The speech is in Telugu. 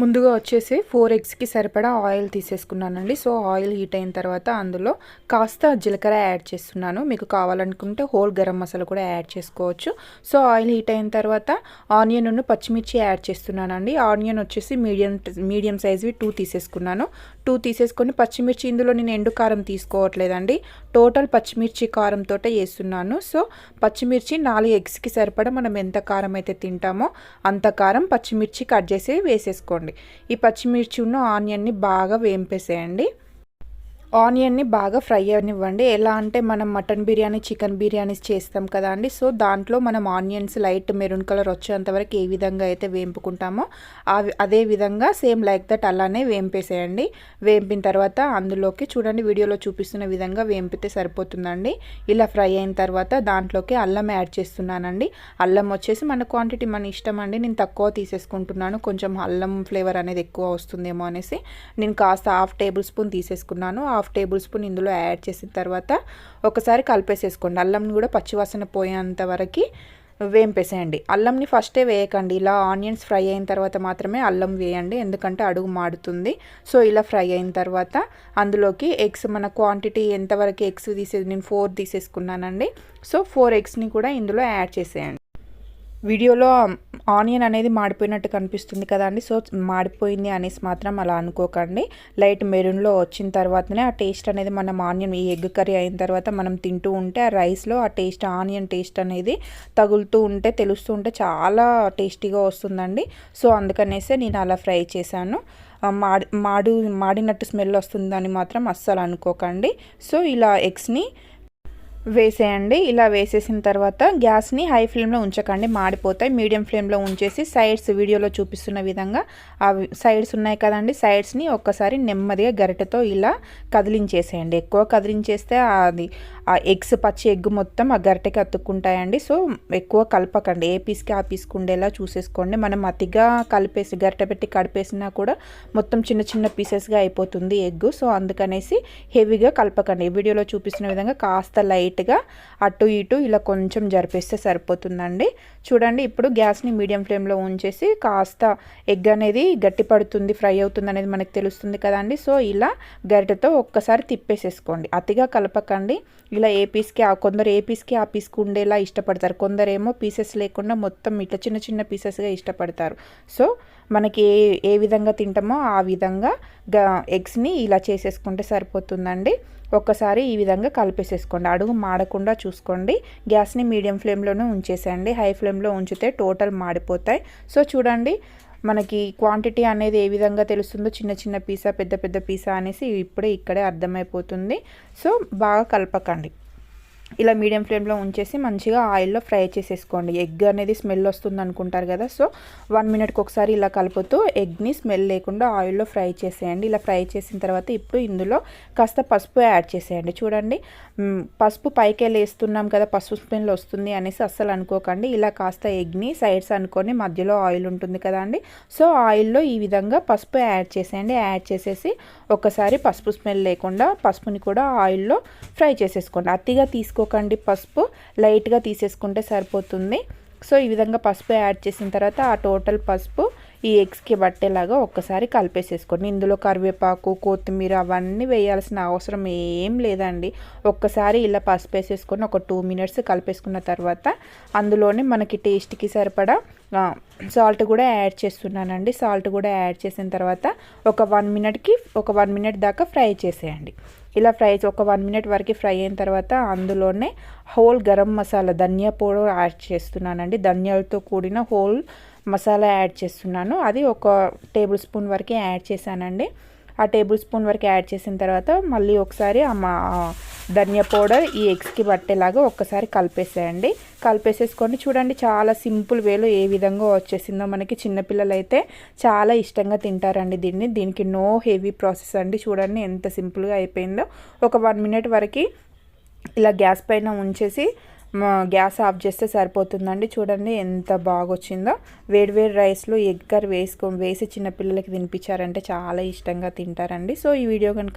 ముందుగా వచ్చేసి ఫోర్ ఎగ్స్కి సరిపడా ఆయిల్ తీసేసుకున్నానండి. సో ఆయిల్ హీట్ అయిన తర్వాత అందులో కాస్త జీలకర్ర యాడ్ చేస్తున్నాను. మీకు కావాలనుకుంటే హోల్ గరం మసాలా కూడా యాడ్ చేసుకోవచ్చు. సో ఆయిల్ హీట్ అయిన తర్వాత ఆనియన్ పచ్చిమిర్చి యాడ్ చేస్తున్నానండి. ఆనియన్ వచ్చేసి మీడియం మీడియం సైజ్వి టూ తీసేసుకున్నాను. టూ తీసేసుకొని పచ్చిమిర్చి ఇందులో నేను ఎండు కారం తీసుకోవట్లేదండి. టోటల్ పచ్చిమిర్చి కారంతో వేస్తున్నాను. సో పచ్చిమిర్చి నాలుగు ఎగ్స్కి సరిపడా మనం ఎంత కారం అయితే తింటామో అంత కారం పచ్చిమిర్చి కట్ చేసి వేసేసుకోండి. ఈ పచ్చిమిర్చి ఉన్న ఆనియన్ని బాగా వేంపేసేయండి. ఆనియన్ని బాగా ఫ్రై అనివ్వండి ఎలా అంటే మనం మటన్ బిర్యానీ చికెన్ బిర్యానీస్ చేస్తాం కదా అండి. సో దాంట్లో మనం ఆనియన్స్ లైట్ మెరూన్ కలర్ వచ్చేంత వరకు ఏ విధంగా అయితే వేంపుకుంటామో అదే విధంగా సేమ్ లైక్ దట్ అలానే వేంపేసేయండి. వేంపిన తర్వాత అందులోకి చూడండి వీడియోలో చూపిస్తున్న విధంగా వేంపితే సరిపోతుందండి. ఇలా ఫ్రై అయిన తర్వాత దాంట్లోకి అల్లం యాడ్ చేస్తున్నానండి. అల్లం వచ్చేసి మన క్వాంటిటీ మన ఇష్టం అండి. నేను తక్కువ తీసేసుకుంటున్నాను. కొంచెం అల్లం ఫ్లేవర్ అనేది ఎక్కువ వస్తుందేమో అనేసి నేను కాస్త హాఫ్ టేబుల్ స్పూన్ తీసేసుకున్నాను. హాఫ్ టేబుల్ స్పూన్ ఇందులో యాడ్ చేసిన తర్వాత ఒకసారి కలిపేసేసుకోండి. అల్లంని కూడా పచ్చివాసన పోయేంత వరకు వేంపేసేయండి. అల్లంని ఫస్టే వేయకండి. ఇలా ఆనియన్స్ ఫ్రై అయిన తర్వాత మాత్రమే అల్లం వేయండి. ఎందుకంటే అడుగు మాడుతుంది. సో ఇలా ఫ్రై అయిన తర్వాత అందులోకి ఎగ్స్ మన క్వాంటిటీ ఎంతవరకు ఎగ్స్ తీసేది? నేను ఫోర్ తీసేసుకున్నానండి. సో ఫోర్ ఎగ్స్ని కూడా ఇందులో యాడ్ చేసేయండి. వీడియోలో ఆనియన్ అనేది మాడిపోయినట్టు కనిపిస్తుంది కదండి సో మాడిపోయింది అనేసి మాత్రం అలా అనుకోకండి. లైట్ మెరూన్లో వచ్చిన తర్వాతనే ఆ టేస్ట్ అనేది మనం ఆనియన్ ఈ ఎగ్ కర్రీ అయిన తర్వాత మనం తింటూ ఉంటే ఆ రైస్లో ఆ టేస్ట్ ఆనియన్ టేస్ట్ అనేది తగులుతూ ఉంటే తెలుస్తూ ఉంటే చాలా టేస్టీగా వస్తుందండి. సో అందుకనేసే నేను అలా ఫ్రై చేశాను. మాడి మాడు మాడినట్టు స్మెల్ వస్తుందని మాత్రం అస్సలు అనుకోకండి. సో ఇలా ఎగ్స్ని వేసేయండి. ఇలా వేసేసిన తర్వాత గ్యాస్ని హై ఫ్లేమ్లో ఉంచకండి. మాడిపోతాయి. మీడియం ఫ్లేమ్లో ఉంచేసి సైడ్స్ వీడియోలో చూపిస్తున్న విధంగా ఆ సైడ్స్ ఉన్నాయి కదండి. సైడ్స్ని ఒక్కసారి నెమ్మదిగా గరిటెతో ఇలా కదిలించేసేయండి. ఎక్కువ కదిలించేస్తే అది ఆ ఎగ్స్ పచ్చి ఎగ్ మొత్తం ఆ గరిటెకి అతుక్కుంటాయండి. సో ఎక్కువ కలపకండి. ఏ పీస్కి ఆ పీస్కి ఉండేలా చూసేసుకోండి. మనం అతిగా కలిపేసి గరిటె పెట్టి కడిపేసినా కూడా మొత్తం చిన్న చిన్న పీసెస్గా అయిపోతుంది ఎగ్ సో అందుకనేసి హెవీగా కలపకండి. వీడియోలో చూపిస్తున్న విధంగా కాస్త లైట్ లైట్గా అటు ఇటు ఇలా కొంచెం జరిపేస్తే సరిపోతుందండి. చూడండి ఇప్పుడు గ్యాస్ని మీడియం ఫ్లేమ్లో ఉంచేసి కాస్త ఎగ్ అనేది గట్టి పడుతుంది ఫ్రై అవుతుంది అనేది మనకు తెలుస్తుంది కదండి. సో ఇలా గరిటతో ఒక్కసారి తిప్పేసేసుకోండి. అతిగా కలపకండి. ఇలా ఏ పీస్కి కొందరు ఏ పీస్కి ఆ పీస్కి ఉండేలా ఇష్టపడతారు. కొందరేమో పీసెస్ లేకుండా మొత్తం ఇట్లా చిన్న చిన్న పీసెస్గా ఇష్టపడతారు. సో మనకి ఏ ఏ విధంగా తింటామో ఆ విధంగా ఎగ్స్ని ఇలా చేసేసుకుంటే సరిపోతుందండి. ఒక్కసారి ఈ విధంగా కలిపేసేసుకోండి. అడుగు మాడకుండా చూసుకోండి. గ్యాస్ని మీడియం ఫ్లేమ్లోనే ఉంచేసేయండి. హై ఫ్లేమ్లో ఉంచితే టోటల్ మాడిపోతాయి. సో చూడండి మనకి క్వాంటిటీ అనేది ఏ విధంగా తెలుస్తుందో చిన్న చిన్న పీసా పెద్ద పెద్ద పీసా అనేసి ఇప్పుడే ఇక్కడే అర్థమైపోతుంది. సో బాగా కలపకండి. ఇలా మీడియం ఫ్లేమ్లో ఉంచేసి మంచిగా ఆయిల్లో ఫ్రై చేసేసుకోండి. ఎగ్ అనేది స్మెల్ వస్తుంది అనుకుంటారు కదా సో వన్ మినిట్కి ఒకసారి ఇలా కలుపుతూ ఎగ్ని స్మెల్ లేకుండా ఆయిల్లో ఫ్రై చేసేయండి. ఇలా ఫ్రై చేసిన తర్వాత ఇప్పుడు ఇందులో కాస్త పసుపు యాడ్ చేసేయండి. చూడండి పసుపు పైకి వేస్తున్నాం కదా పసుపు స్మెల్ వస్తుంది అనేసి అస్సలు అనుకోకండి. ఇలా కాస్త ఎగ్ని సైడ్స్ అనుకొని మధ్యలో ఆయిల్ ఉంటుంది కదండి సో ఆయిల్లో ఈ విధంగా పసుపు యాడ్ చేసేయండి. యాడ్ చేసేసి ఒకసారి పసుపు స్మెల్ లేకుండా పసుపుని కూడా ఆయిల్లో ఫ్రై చేసేసుకోండి. అతిగా తీసుకో తీసుకోకండి పసుపు. లైట్గా తీసేసుకుంటే సరిపోతుంది. సో ఈ విధంగా పసుపు యాడ్ చేసిన తర్వాత ఆ టోటల్ పసుపు ఈ ఎగ్స్కి పట్టేలాగా ఒక్కసారి కలిపేసేసుకోండి. ఇందులో కరివేపాకు కొత్తిమీర అవన్నీ వేయాల్సిన అవసరం ఏం లేదండి. ఒక్కసారి ఇలా పసుపు వేసేసుకొని ఒక టూ మినిట్స్ కలిపేసుకున్న తర్వాత అందులోనే మనకి టేస్ట్కి సరిపడా సాల్ట్ కూడా యాడ్ చేస్తున్నానండి. సాల్ట్ కూడా యాడ్ చేసిన తర్వాత ఒక వన్ మినిట్కి ఒక వన్ మినిట్ దాకా ఫ్రై చేసేయండి. ఇలా ఫ్రై ఒక వన్ మినిట్ వరకు ఫ్రై అయిన తర్వాత అందులోనే whole garam masala dhania powder add చేస్తున్నానండి. ధనియాలతో కూడిన హోల్ మసాలా యాడ్ చేస్తున్నాను. అది ఒక టేబుల్ స్పూన్ వరకు యాడ్ చేశానండి. ఆ టేబుల్ స్పూన్ వరకు యాడ్ చేసిన తర్వాత మళ్ళీ ఒకసారి మా ధనియా పౌడర్ ఈ ఎగ్స్కి పట్టేలాగా ఒక్కసారి కలిపేసేయండి. కలిపేసేసుకొని చూడండి చాలా సింపుల్ వేలో ఏ విధంగా వచ్చేసిందో మనకి చిన్నపిల్లలు అయితే చాలా ఇష్టంగా తింటారండి దీన్ని. దీనికి నో హెవీ ప్రాసెస్ అండి. చూడండి ఎంత సింపుల్గా అయిపోయిందో. ఒక వన్ మినిట్ వరకు ఇలా గ్యాస్ పైన ఉంచేసి గ్యాస్ ఆఫ్ చేస్తే సరిపోతుందండి. చూడండి ఎంత బాగా వచ్చిందో వేడి రైస్లో ఎగ్ కర్రీ వేసి చిన్నపిల్లలకి తినిపించారంటే చాలా ఇష్టంగా తింటారండి. సో ఈ వీడియో కనుక